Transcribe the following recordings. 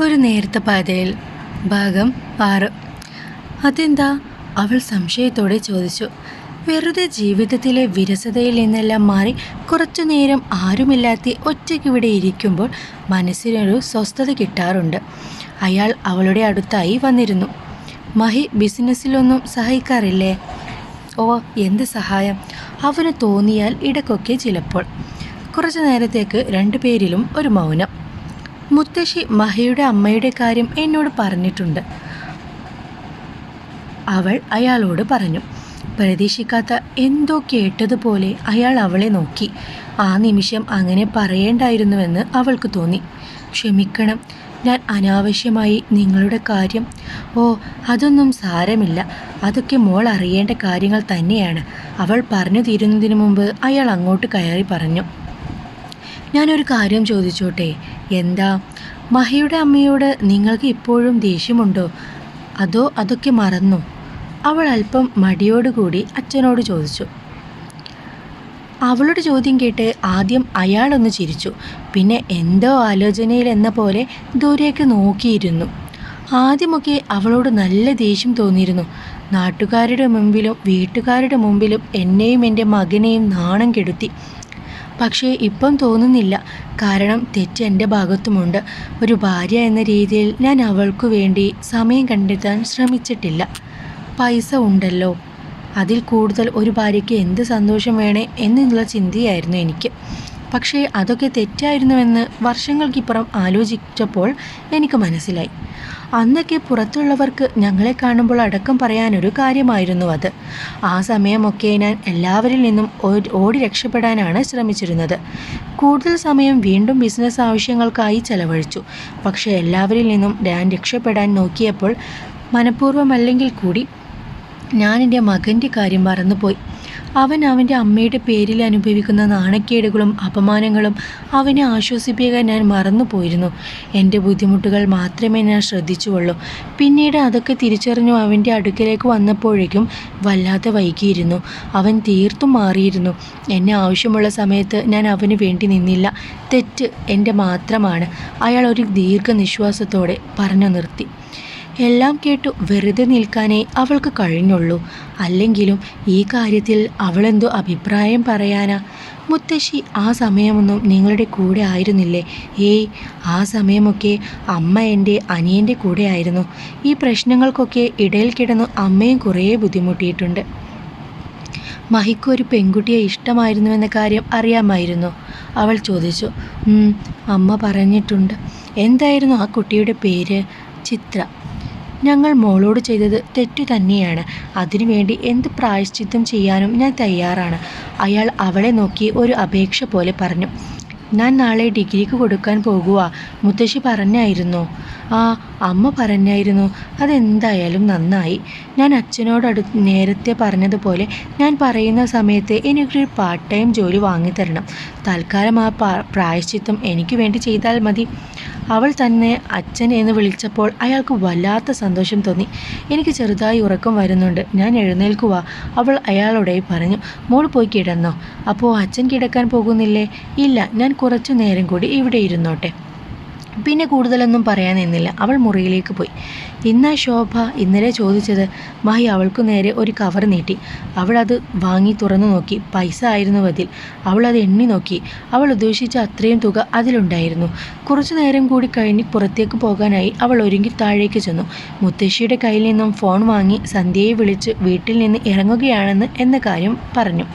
ഒരു നേരത്ത പാതയിൽ ഭാഗം ആറ്. അതെന്താ? അവൾ സംശയത്തോടെ ചോദിച്ചു. വെറുതെ ജീവിതത്തിലെ വിരസതയിൽ നിന്നെല്ലാം മാറി കുറച്ചു നേരം ആരുമില്ലാത്ത ഒറ്റയ്ക്ക് ഇവിടെ ഇരിക്കുമ്പോൾ മനസ്സിനൊരു സ്വസ്ഥത കിട്ടാറുണ്ട്. അയാൾ അവളുടെ അടുത്തായി വന്നിരുന്നു. മഹി ബിസിനസ്സിലൊന്നും സഹായിക്കാറില്ലേ? ഓ എന്ത് സഹായം? അവന് തോന്നിയാൽ ഇടക്കൊക്കെ ചിലപ്പോൾ. കുറച്ചു നേരത്തേക്ക് രണ്ടുപേരിലും ഒരു മൗനം. മുത്തശ്ശി മഹയുടെ അമ്മയുടെ കാര്യം എന്നോട് പറഞ്ഞിട്ടുണ്ട്. അവൾ അയാളോട് പറഞ്ഞു പ്രതീക്ഷിക്കാത്ത എന്തോ കേട്ടതുപോലെ അയാൾ അവളെ നോക്കി. ആ നിമിഷം അങ്ങനെ പറയേണ്ടായിരുന്നുവെന്ന് അവൾക്ക് തോന്നി. ക്ഷമിക്കണം ഞാൻ അനാവശ്യമായി നിങ്ങളുടെ കാര്യം ഓ അതൊന്നും സാരമില്ല. അതൊക്കെ മോൾ അറിയേണ്ട കാര്യങ്ങൾ തന്നെയാണ്. അവൾ പറഞ്ഞു തീരുന്നതിന് മുമ്പ് അയാൾ അങ്ങോട്ട് കയറി പറഞ്ഞു. ഞാനൊരു കാര്യം ചോദിച്ചോട്ടെ? എന്താ? മഹയുടെ അമ്മയോട് നിങ്ങൾക്ക് ഇപ്പോഴും ദേഷ്യമുണ്ടോ? അതോ അതൊക്കെ മറന്നു? അവൾ അല്പം മടിയോടുകൂടി അച്ഛനോട് ചോദിച്ചു. അവളുടെ ചോദ്യം കേട്ട് ആദ്യം അയാളൊന്ന് ചിരിച്ചു. പിന്നെ എന്തോ ആലോചനയിൽ എന്ന പോലെ ദൂരേക്ക് നോക്കിയിരുന്നു. ആദ്യമൊക്കെ അവളോട് നല്ല ദേഷ്യം തോന്നിയിരുന്നു. നാട്ടുകാരുടെ മുമ്പിലും വീട്ടുകാരുടെ മുമ്പിലും എന്നെയും എന്റെ മകനെയും നാണം കെടുത്തി. പക്ഷേ ഇപ്പം തോന്നുന്നില്ല. കാരണം തെറ്റ് എന്റെ ഭാഗത്തുമുണ്ട്. ഒരു ഭാര്യ എന്ന രീതിയിൽ ഞാൻ അവൾക്കു വേണ്ടി സമയം കണ്ടെത്താൻ ശ്രമിച്ചിട്ടില്ല. പൈസ ഉണ്ടല്ലോ. അതിൽ കൂടുതൽ ഒരു ഭാര്യയ്ക്ക് എന്ത് സന്തോഷം വേണേ എന്നുള്ള ചിന്തയായിരുന്നു എനിക്ക്. പക്ഷേ അതൊക്കെ തെറ്റായിരുന്നുവെന്ന് വർഷങ്ങൾക്കിപ്പുറം ആലോചിച്ചപ്പോൾ എനിക്ക് മനസ്സിലായി. അന്നൊക്കെ പുറത്തുള്ളവർക്ക് ഞങ്ങളെ കാണുമ്പോൾ അടക്കം പറയാനൊരു കാര്യമായിരുന്നു അത്. ആ സമയമൊക്കെ ഞാൻ എല്ലാവരിൽ നിന്നും ഓടി രക്ഷപ്പെടാനാണ് ശ്രമിച്ചിരുന്നത്. കൂടുതൽ സമയം വീണ്ടും ബിസിനസ് ആവശ്യങ്ങൾക്കായി ചെലവഴിച്ചു. പക്ഷേ എല്ലാവരിൽ നിന്നും ഞാൻ രക്ഷപ്പെടാൻ നോക്കിയപ്പോൾ മനഃപൂർവമല്ലെങ്കിൽ കൂടി ഞാൻ എന്റെ മകന്റെ കാര്യം മറന്നുപോയി. അവൻ അവന്റെ അമ്മയുടെ പേരിൽ അനുഭവിക്കുന്ന നാണക്കേടുകളും അപമാനങ്ങളും അവനെ ആശ്വസിപ്പിക്കാൻ ഞാൻ മറന്നുപോയിരുന്നു. എന്റെ ബുദ്ധിമുട്ടുകൾ മാത്രമേ ഞാൻ ശ്രദ്ധിച്ചുള്ളൂ പിന്നീട് അതൊക്കെ തിരിച്ചറിഞ്ഞു അവന്റെ അടുക്കലേക്ക് വന്നപ്പോഴേക്കും വല്ലാതെ വൈകിയിരുന്നു. അവൻ തീർത്തും മാറിയിരുന്നു. എന്നെ ആവശ്യമുള്ള സമയത്ത് ഞാൻ അവന് വേണ്ടി നിന്നില്ല. തെറ്റ് എന്റെ മാത്രമാണ്. അയാൾ ഒരു ദീർഘനിശ്വാസത്തോടെ പറഞ്ഞു നിർത്തി. എല്ലാം കേട്ടു വെറുതെ നിൽക്കാനേ അവൾക്ക് കഴിഞ്ഞുള്ളൂ. അല്ലെങ്കിലും ഈ കാര്യത്തിൽ അവളെന്തോ അഭിപ്രായം പറയാനാ. മുത്തശ്ശി ആ സമയമൊന്നും നിങ്ങളുടെ കൂടെ ആയിരുന്നില്ലേ? ഏയ് ആ സമയമൊക്കെ അമ്മ എന്റെ അനിയന്റെ കൂടെ ആയിരുന്നു. ഈ പ്രശ്നങ്ങൾക്കൊക്കെ ഇടയിൽ കിടന്ന് അമ്മയും കുറേ ബുദ്ധിമുട്ടിയിട്ടുണ്ട്. മഹിക്ക് ഒരു പെൺകുട്ടിയെ ഇഷ്ടമായിരുന്നുവെന്ന കാര്യം അറിയാമായിരുന്നു. അവൾ ചോദിച്ചു അമ്മ പറഞ്ഞിട്ടുണ്ട്. എന്തായിരുന്നു ആ കുട്ടിയുടെ പേര്? ചിത്ര. ഞങ്ങൾ മോളോട് ചെയ്തത് തെറ്റു തന്നെയാണ്. അതിനുവേണ്ടി എന്ത് പ്രായശ്ചിത്തം ചെയ്യാനും ഞാൻ തയ്യാറാണ്. അയാൾ അവളെ നോക്കി ഒരു അപേക്ഷ പോലെ പറഞ്ഞു. ഞാൻ നാളെ ഡിഗ്രിക്ക് കൊടുക്കാൻ പോകുക മുത്തശ്ശി പറഞ്ഞായിരുന്നു. ആ അമ്മ പറഞ്ഞായിരുന്നു. അതെന്തായാലും നന്നായി. ഞാൻ അച്ഛനോടടു നേരത്തെ പറഞ്ഞതുപോലെ ഞാൻ പറയുന്ന സമയത്ത് എനിക്കൊരു പാർട്ട് ടൈം ജോലി വാങ്ങിത്തരണം. തൽക്കാലം ആ പ്രായശ്ചിത്തം എനിക്ക് വേണ്ടി ചെയ്താൽ മതി. അവൾ തന്നെ അച്ഛൻ എന്ന് വിളിച്ചപ്പോൾ അയാൾക്ക് വല്ലാത്ത സന്തോഷം തോന്നി. എനിക്ക് ചെറുതായി ഉറക്കം വരുന്നുണ്ട്. ഞാൻ എഴുന്നേൽക്കുക അവൾ അയാളോടെ പറഞ്ഞു മോൾ പോയി കിടന്നോ. അപ്പോൾ അച്ഛൻ കിടക്കാൻ പോകുന്നില്ലേ? ഇല്ല ഞാൻ കുറച്ചു നേരം കൂടി ഇവിടെ ഇരുന്നോട്ടെ. പിന്നെ കൂടുതലൊന്നും പറയാൻ നിന്നില്ല. അവൾ മുറിയിലേക്ക് പോയി. ഇന്നാ ശോഭ ഇന്നലെ ചോദിച്ചത് മായി അവൾക്കു നേരെ ഒരു കവർ നീട്ടി. അവൾ അത് വാങ്ങി തുറന്നു നോക്കി. പൈസ ആയിരുന്നു അതിൽ. അവൾ അത് എണ്ണി നോക്കി. അവൾ ഉദ്ദേശിച്ച അത്രയും തുക അതിലുണ്ടായിരുന്നു. കുറച്ചു നേരം കൂടി കഴിഞ്ഞ് പുറത്തേക്ക് പോകാനായി അവൾ ഒരുങ്ങി താഴേക്ക് ചെന്നു. മുത്തശ്ശിയുടെ കയ്യിൽ നിന്നും ഫോൺ വാങ്ങി സന്ധ്യയെ വിളിച്ച് വീട്ടിൽ നിന്ന് ഇറങ്ങുകയാണെന്ന് എന്ന കാര്യം പറഞ്ഞു.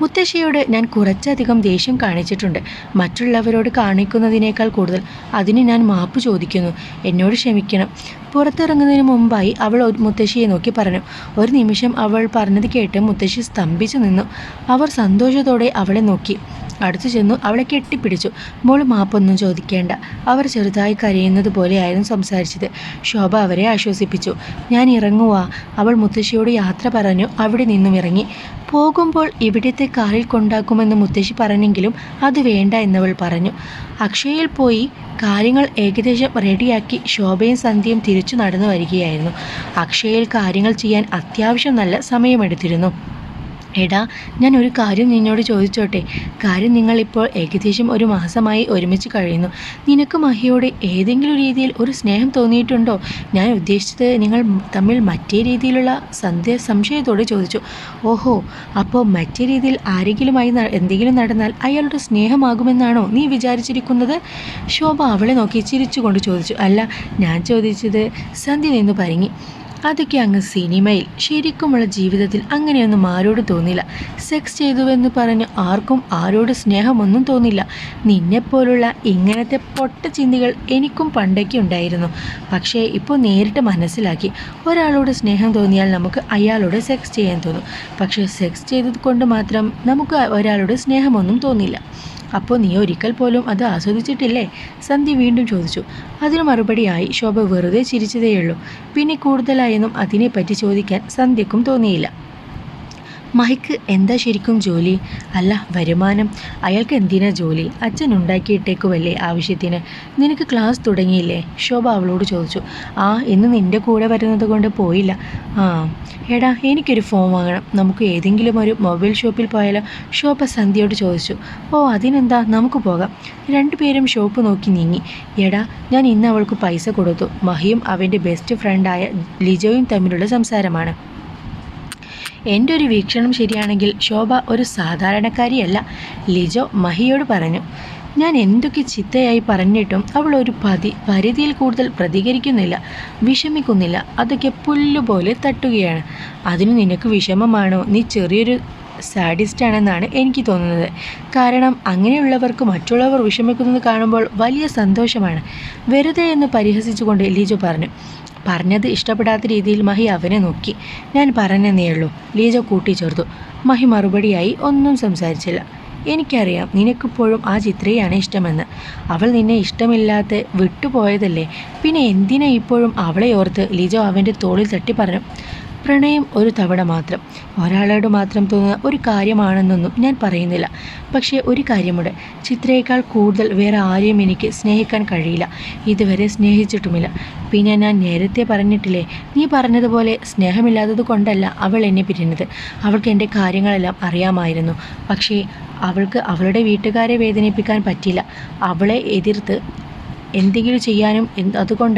മുത്തശ്ശിയോട് ഞാൻ കുറച്ചധികം ദേഷ്യം കാണിച്ചിട്ടുണ്ട്. മറ്റുള്ളവരോട് കാണിക്കുന്നതിനേക്കാൾ കൂടുതൽ അതിന് ഞാൻ മാപ്പ് ചോദിക്കുന്നു. എന്നോട് ക്ഷമിക്കണം. പുറത്തിറങ്ങുന്നതിന് മുമ്പായി അവൾ മുത്തശ്ശിയെ നോക്കി പറഞ്ഞു. ഒരു നിമിഷം അവൾ പറഞ്ഞത് കേട്ട് മുത്തശ്ശി സ്തംഭിച്ചു നിന്നു. അവർ സന്തോഷത്തോടെ അവളെ നോക്കി. അടുത്തു ചെന്നു അവളെ കെട്ടിപ്പിടിച്ചു. മോൾ മാപ്പൊന്നും ചോദിക്കേണ്ട. അവർ ചെറുതായി കരയുന്നത് പോലെയായിരുന്നു സംസാരിച്ചത്. ശോഭ അവരെ ആശ്വസിപ്പിച്ചു. ഞാൻ ഇറങ്ങുക അവൾ മുത്തശ്ശിയോട് യാത്ര പറഞ്ഞു. അവിടെ നിന്നും ഇറങ്ങി. പോകുമ്പോൾ ഇവിടുത്തെ കാറിൽ കൊണ്ടാക്കുമെന്ന് മുത്തശ്ശി പറഞ്ഞെങ്കിലും അത് വേണ്ട എന്നവൾ പറഞ്ഞു. അക്ഷയയിൽ പോയി കാര്യങ്ങൾ ഏകദേശം റെഡിയാക്കി ശോഭയും സന്ധ്യയും തിരിച്ചു നടന്നു വരികയായിരുന്നു. അക്ഷയയിൽ കാര്യങ്ങൾ ചെയ്യാൻ അത്യാവശ്യം നല്ല സമയമെടുത്തിരുന്നു. എടാ ഞാൻ ഒരു കാര്യം നിന്നോട് ചോദിച്ചോട്ടെ. കാര്യം നിങ്ങളിപ്പോൾ ഏകദേശം ഒരു മാസമായി ഒരുമിച്ച് കഴിയുന്നു. നിനക്ക് മഹിയോട് ഏതെങ്കിലും രീതിയിൽ ഒരു സ്നേഹം തോന്നിയിട്ടുണ്ടോ? ഞാൻ ഉദ്ദേശിച്ചത് നിങ്ങൾ തമ്മിൽ മറ്റേ രീതിയിലുള്ള സന്ധ്യ സംശയത്തോടെ ചോദിച്ചു. ഓഹോ അപ്പോൾ മറ്റേ രീതിയിൽ ആരെങ്കിലുമായി എന്തെങ്കിലും നടന്നാൽ അയാളുടെ സ്നേഹമാകുമെന്നാണോ നീ വിചാരിച്ചിരിക്കുന്നത്? ശോഭ അവളെ നോക്കി ചിരിച്ചുകൊണ്ട് ചോദിച്ചു. അല്ല ഞാൻ ചോദിച്ചത് സന്ധ്യ നിന്ന് പരങ്ങി. അതൊക്കെ അങ്ങ് സിനിമയിൽ ശരിക്കുമുള്ള ജീവിതത്തിൽ അങ്ങനെയൊന്നും ആരോട് തോന്നില്ല. സെക്സ് ചെയ്തുവെന്ന് പറഞ്ഞ് ആർക്കും ആരോട് സ്നേഹമൊന്നും തോന്നില്ല. നിന്നെപ്പോലുള്ള ഇങ്ങനത്തെ പൊട്ട ചിന്തകൾ എനിക്കും പണ്ടൊക്കെ ഉണ്ടായിരുന്നു. പക്ഷേ ഇപ്പോൾ നേരിട്ട് മനസ്സിലാക്കി ഒരാളോട് സ്നേഹം തോന്നിയാൽ നമുക്ക് അയാളോട് സെക്സ് ചെയ്യാൻ തോന്നും. പക്ഷേ സെക്സ് ചെയ്തത് കൊണ്ട് മാത്രം നമുക്ക് ഒരാളോട് സ്നേഹമൊന്നും തോന്നില്ല. അപ്പോൾ നീ ഒരിക്കൽ പോലും അത് ആസ്വദിച്ചിട്ടില്ലേ? സന്ധ്യ വീണ്ടും ചോദിച്ചു. അതിന് മറുപടിയായി ശോഭ വെറുതെ ചിരിച്ചതേയുള്ളൂ. പിന്നെ കൂടുതലായൊന്നും അതിനെപ്പറ്റി ചോദിക്കാൻ സന്ധ്യക്കും തോന്നിയില്ല. മഹിക്ക് എന്താ ശരിക്കും ജോലി? അല്ല വരുമാനം. അയാൾക്ക് എന്തിനാ ജോലി? അച്ഛൻ ഉണ്ടാക്കിയിട്ടേക്കുമല്ലേ ആവശ്യത്തിന്? നിനക്ക് ക്ലാസ് തുടങ്ങിയില്ലേ? ശോഭ അവളോട് ചോദിച്ചു. ആ ഇന്ന് നിന്റെ കൂടെ വരുന്നത് കൊണ്ട് പോയില്ല. ആ എടാ എനിക്കൊരു ഫോൺ വാങ്ങണം. നമുക്ക് ഏതെങ്കിലും ഒരു മൊബൈൽ ഷോപ്പിൽ പോയാലോ? ഷോപ്പ് സന്ധ്യയോട് ചോദിച്ചു. ഓ അതിനെന്താ? നമുക്ക് പോകാം. രണ്ടുപേരും ഷോപ്പ് നോക്കി നീങ്ങി. എടാ ഞാൻ ഇന്ന് അവൾക്ക് പൈസ കൊടുത്തു. മഹിയും അവന്റെ ബെസ്റ്റ് ഫ്രണ്ടായ ലിജോയും തമ്മിലുള്ള സംസാരമാണ്. എന്റെ ഒരു വീക്ഷണം ശരിയാണെങ്കിൽ ശോഭ ഒരു സാധാരണക്കാരിയല്ല. ലിജോ മഹിയോട് പറഞ്ഞു. ഞാൻ എന്തൊക്കെ ചിത്തയായി പറഞ്ഞിട്ടും അവൾ ഒരു പതി പരിധിയിൽ കൂടുതൽ പ്രതികരിക്കുന്നില്ല വിഷമിക്കുന്നില്ല. അതൊക്കെ പുല്ലുപോലെ തട്ടുകയാണ്. അതിന് നിനക്ക് വിഷമമാണോ? നീ ചെറിയൊരു സാഡിസ്റ്റ് ആണെന്നാണ് എനിക്ക് തോന്നുന്നത്. കാരണം അങ്ങനെയുള്ളവർക്ക് മറ്റുള്ളവർ വിഷമിക്കുന്നത് കാണുമ്പോൾ വലിയ സന്തോഷമാണ്. വെറുതെ എന്ന് പരിഹസിച്ചുകൊണ്ട് ലീജു പറഞ്ഞു. പറഞ്ഞത് ഇഷ്ടപ്പെടാത്ത രീതിയിൽ മഹി അവനെ നോക്കി. ഞാൻ പറഞ്ഞെന്നേ ഉള്ളൂ. ലീജ കൂട്ടിച്ചേർത്തു. മഹി മറുപടിയായി ഒന്നും സംസാരിച്ചില്ല. എനിക്കറിയാം നിനക്കിപ്പോഴും ആ ചിത്രയാണ് ഇഷ്ടമെന്ന്. അവൾ നിന്നെ ഇഷ്ടമില്ലാതെ വിട്ടുപോയതല്ലേ? പിന്നെ എന്തിനാ ഇപ്പോഴും അവളെ ഓർത്ത് ലിജോ അവന്റെ തോളിൽ തട്ടി പറഞ്ഞു പ്രണയം ഒരു തവണ മാത്രം. ഒരാളോട് മാത്രം തോന്നുന്ന ഒരു കാര്യമാണെന്നൊന്നും ഞാൻ പറയുന്നില്ല. പക്ഷേ ഒരു കാര്യമുണ്ട്. ചിത്രയേക്കാൾ കൂടുതൽ വേറെ ആരെയും എനിക്ക് സ്നേഹിക്കാൻ കഴിയില്ല. ഇതുവരെ സ്നേഹിച്ചിട്ടുമില്ല. പിന്നെ ഞാൻ നേരത്തെ പറഞ്ഞിട്ടില്ലേ? നീ പറഞ്ഞതുപോലെ സ്നേഹമില്ലാത്തത് കൊണ്ടല്ല അവൾ എന്നെ പിരിഞ്ഞത്. അവൾക്ക് എന്റെ കാര്യങ്ങളെല്ലാം അറിയാമായിരുന്നു. പക്ഷേ അവൾക്ക് അവളുടെ വീട്ടുകാരെ വേദനിപ്പിക്കാൻ പറ്റില്ല അവളെ എതിർത്ത് എന്തെങ്കിലും ചെയ്യാനും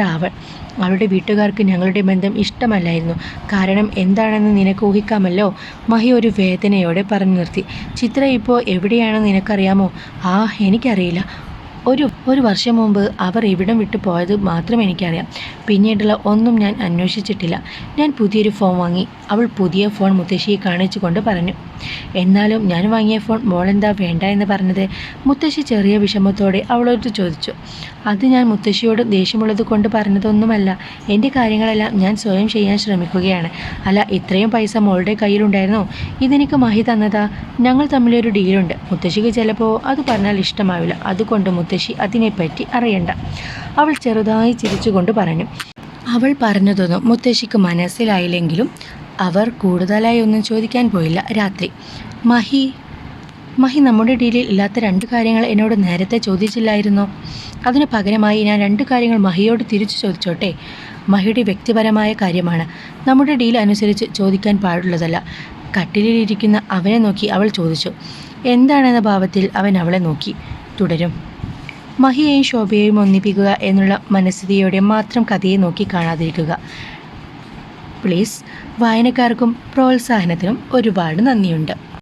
അവൾ. അവളുടെ വീട്ടുകാർക്ക് ഞങ്ങളുടെ ബന്ധം ഇഷ്ടമല്ലായിരുന്നു. കാരണം എന്താണെന്ന് നിനക്ക് ഊഹിക്കാമല്ലോ? മഹി ഒരു വേദനയോടെ പറഞ്ഞു നിർത്തി. ചിത്ര ഇപ്പോൾ എവിടെയാണെന്ന് നിനക്കറിയാമോ? ആ എനിക്കറിയില്ല. ഒരു ഒരു വർഷം മുമ്പ് അവർ ഇവിടം വിട്ടു പോയത് മാത്രം എനിക്കറിയാം. പിന്നീടുള്ള ഒന്നും ഞാൻ അന്വേഷിച്ചിട്ടില്ല. ഞാൻ പുതിയൊരു ഫോൺ വാങ്ങി. അവൾ പുതിയ ഫോൺ മുത്തശ്ശിയെ കാണിച്ചുകൊണ്ട് പറഞ്ഞു. എന്നാലും ഞാൻ വാങ്ങിയ ഫോൺ മോളെന്താ വേണ്ട എന്ന് പറഞ്ഞത് മുത്തശ്ശി ചെറിയ വിഷമത്തോടെ അവളോട് ചോദിച്ചു. അത് ഞാൻ മുത്തശ്ശിയോട് ദേഷ്യമുള്ളത് കൊണ്ട് പറഞ്ഞതൊന്നുമല്ല. എന്റെ കാര്യങ്ങളെല്ലാം ഞാൻ സ്വയം ചെയ്യാൻ ശ്രമിക്കുകയാണ്. അല്ല ഇത്രയും പൈസ മോളുടെ കയ്യിലുണ്ടായിരുന്നോ? ഇതെനിക്ക് മഹി തന്നതാ. ഞങ്ങൾ തമ്മിലൊരു ഡീലുണ്ട്. മുത്തശ്ശിക്ക് ചിലപ്പോൾ അത് പറഞ്ഞാൽ ഇഷ്ടമാവില്ല. അതുകൊണ്ട് മുത്തശ്ശി അതിനെപ്പറ്റി അറിയണ്ട. അവൾ ചെറുതായി ചിരിച്ചുകൊണ്ട് പറഞ്ഞു. അവൾ പറഞ്ഞതൊന്നും മുത്തശ്ശിക്ക് മനസ്സിലായില്ലെങ്കിലും അവർ കൂടുതലായി ഒന്നും ചോദിക്കാൻ പോയില്ല. രാത്രി. മഹി മഹി നമ്മുടെ ഡീലിൽ ഇല്ലാത്ത രണ്ട് കാര്യങ്ങൾ എന്നോട് നേരത്തെ ചോദിച്ചില്ലായിരുന്നോ? അതിനു പകരമായി ഞാൻ രണ്ട് കാര്യങ്ങൾ മഹിയോട് തിരിച്ചു ചോദിച്ചോട്ടെ? മഹിയുടെ വ്യക്തിപരമായ കാര്യമാണ്. നമ്മുടെ ഡീൽ അനുസരിച്ച് ചോദിക്കാൻ പാടുള്ളതല്ല. കട്ടിലിരിക്കുന്ന അവനെ നോക്കി അവൾ ചോദിച്ചു. എന്താണെന്ന ഭാവത്തിൽ അവൻ അവളെ നോക്കി. തുടരും. മഹിയെയും ശോഭയെയും ഒന്നിപ്പിക്കുക എന്നുള്ള മനസ്ഥിതിയോടെ മാത്രം കഥയെ നോക്കി കാണാതിരിക്കുക. പ്ലീസ് വായനക്കാർക്കും പ്രോത്സാഹനത്തിനും ഒരുപാട് നന്ദിയുണ്ട്.